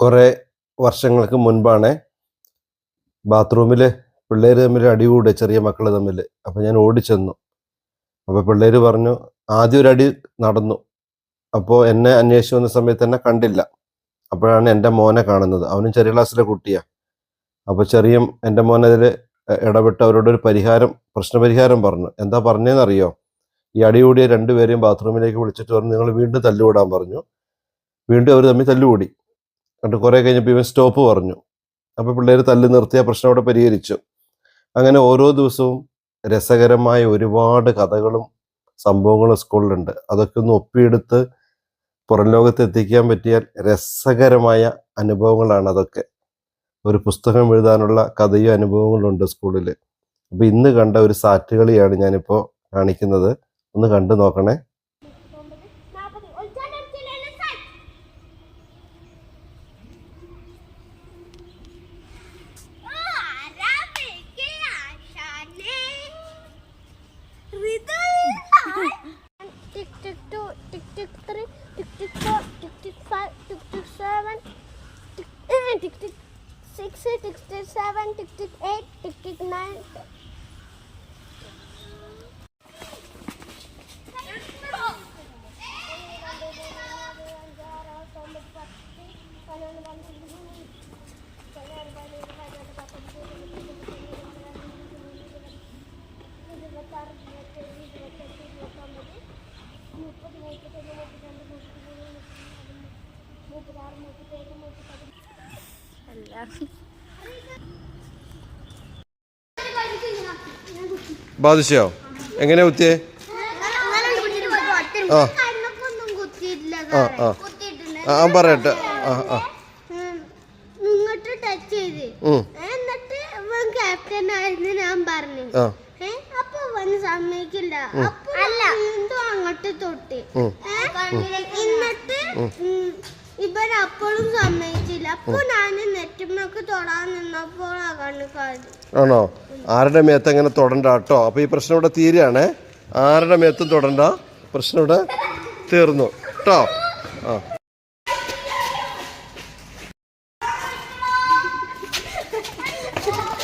കുറേ വർഷങ്ങൾക്ക് മുൻപാണ് ബാത്റൂമിൽ പിള്ളേർ തമ്മിൽ അടി അടികൂടെ ചെറിയ മക്കൾ തമ്മിൽ അപ്പോൾ ഞാൻ ഓടിച്ചെന്നു അപ്പോൾ പിള്ളേർ പറഞ്ഞു ആദ്യം ഒരു അടി നടന്നു. അപ്പോൾ എന്നെ അന്വേഷിച്ചു വന്ന സമയത്ത് എന്നെ കണ്ടില്ല. അപ്പോഴാണ് എന്റെ മോനെ കാണുന്നത്. അവനും ചെറിയ ക്ലാസ്സിലെ കുട്ടിയാണ് അപ്പോൾ ചെറിയ എന്റെ മോൻ അതിൽ ഇടപെട്ട് ഒരു പരിഹാരം പ്രശ്നപരിഹാരം പറഞ്ഞു. എന്താ പറഞ്ഞതെന്നറിയോ ഈ അടികൂടിയ രണ്ടുപേരെയും ബാത്റൂമിലേക്ക് വിളിച്ചിട്ട് പറഞ്ഞു നിങ്ങൾ വീണ്ടും തല്ലുകൂടാൻ പറഞ്ഞു. വീണ്ടും അവർ തമ്മിൽ തല്ലുകൂടി. എന്നിട്ട് കുറേ കഴിഞ്ഞപ്പോൾ ഇവൻ സ്റ്റോപ്പ് പറഞ്ഞു. അപ്പോൾ പിള്ളേർ തല്ല് നിർത്തി ആ പ്രശ്നം അവിടെ പരിഹരിച്ചു. അങ്ങനെ ഓരോ ദിവസവും രസകരമായ ഒരുപാട് കഥകളും സംഭവങ്ങളും സ്കൂളിലുണ്ട്. അതൊക്കെ ഒന്ന് ഒപ്പിയെടുത്ത് പുറം ലോകത്ത് എത്തിക്കാൻ പറ്റിയാൽ രസകരമായ അനുഭവങ്ങളാണ് അതൊക്കെ. ഒരു പുസ്തകം എഴുതാനുള്ള കഥയും അനുഭവങ്ങളുണ്ട് സ്കൂളിൽ അപ്പോൾ ഇന്ന് കണ്ട ഒരു സാറ്റ് കളിയാണ് ഞാനിപ്പോൾ കാണിക്കുന്നത്. ഒന്ന് കണ്ടു നോക്കണേ. tick six sixty seven tick eight tick tick nine முப்பது முப்பத்தேழு முப்பத்தி ബാധിച്ചോ എങ്ങനെ കുത്തിയേ? ആ. ആ, ആ. ആ ആ, പറയട്ടെ. ആ ആ. എന്നിട്ട് ഇവൻ ക്യാപ്റ്റൻ ആയിരുന്നു ഞാൻ പറഞ്ഞു. ആ. ഏ, അപ്പൊ അവന് സമ്മതിക്കില്ല. അല്ല. എന്തോ അങ്ങോട്ട് തൊട്ട്. എന്നിട്ട് ഇവൻ അപ്പോഴും ആണോ? ആരുടെ മേത്ത് അങ്ങനെ തൊടണ്ട കേട്ടോ അപ്പൊ ഈ പ്രശ്നം ഇവിടെ തീരുകയാണേ. ആരുടെ മേത്തും തുടണ്ട? പ്രശ്നം ഇവിടെ തീർന്നു. കേട്ടോ ആ.